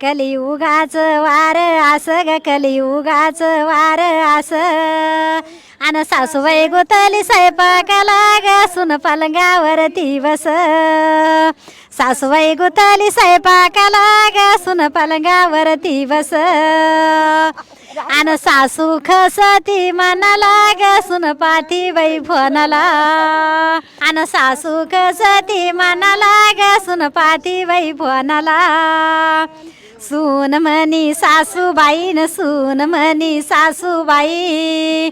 कलियुगाच वार अस ग कलियुगाच वार आस आन सासूबाई गुतली स्वयंपाकाला ग सुन पलंगावरती बस. सासूबाई गुतली स्वयंपाकाला ग सुन पलंगावरती बस. आन सासू खसती मनाला ग सुन पाठी बाई फोनला. आन सासू खसती मनाला ग सुन पाठी बाई फोनला. सून म्हणी सासूबाई न सून म्हणी सासूबाई.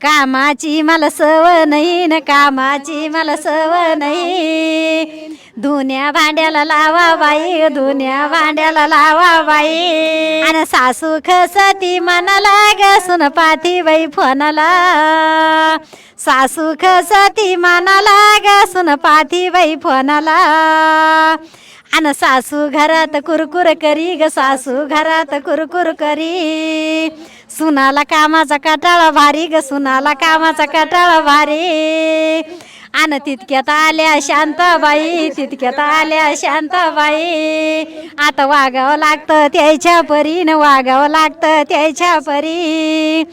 कामाची मला सव नाही न कामाची मला सव नाही धुन्या भांड्याला लावा बाई धुन्या भांड्याला लावा बाई. आणि सासू खसती मनाला ग सुन पाठी बाई फोनला. सासू खसती मनाला ग सुन पाठी बाई फोनला. अन सासू घरात कुरकुर करी ग सासू घरात कुरकुर करी सुनाला कामाचा कटाळा भारी ग सुनाला कामाचा कटाळा भारी अन तितक्यात आल्या शांताबाई तितक्यात आल्या शांताबाई आता वागावं लागतं त्याच्या परीनं वागावं लागतं त्याच्या परी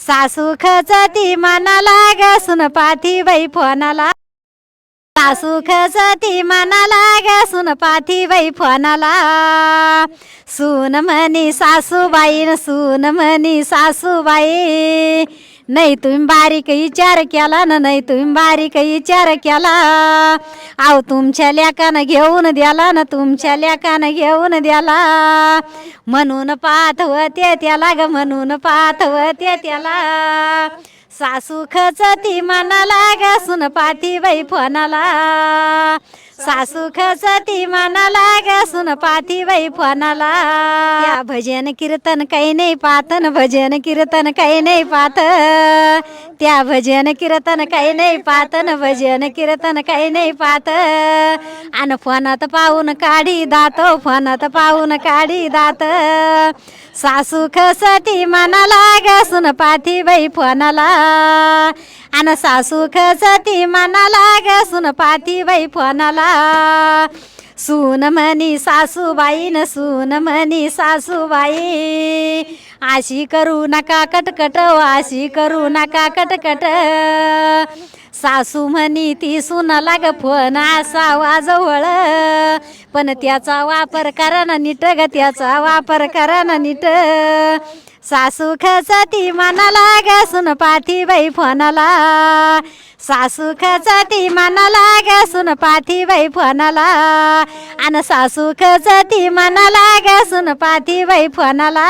सासू खचती मनाला ग सुन पाथी बाई फोनाला सासू खचती मनाला ग पाथी बाई फोनाला. सून म्हणी सासूबाई न सून म्हणी सासूबाई. नाही तुम्ही बारीक विचार केला ना नाही तुम्ही बारीक विचार केला. आव तुमच्या लेकानं घेऊन द्याला ना तुमच्या लेकानं घेऊन द्याला. म्हणून पाहत ते त्याला ग म्हणून पाहत ते त्याला. सासू खचती मनाला ग सुन पाठी बाई फोनाला. सासू खचती मनाला ग सुन पाठी बाई फोनाला. या भजन कीर्तन काही नाही पातन भजन कीर्तन काही नाही पात. त्या भजन कीर्तन काही नाही पातन भजन कीर्तन काही नाही पात. आणि फोनात पाहून काढी दातो फोनात पाहून काढी दात. सासू खसती मनाला ग सुन पाठी बाई फोनाला. आणि सासू खसती मनाला ग सुन पाठी बाई फोनाला. सून म्हणी सासूबाई न सून म्हणी सासूबाई. अशी करू नका कटकट अशी करू नका कटकट. सासू म्हणी ती सुनाला ग फोन असावा जवळ. पण त्याचा वापर करा ना नीट ग त्याचा वापर करा ना नीट. सासू खचती मनाला ग सुन पाथी बाई फोनाला. सासू खचती मनाला ग सुन पाथी बाई फोनाला. आणि सासू खचती मनाला ग सुन पाथी बाई फोनाला.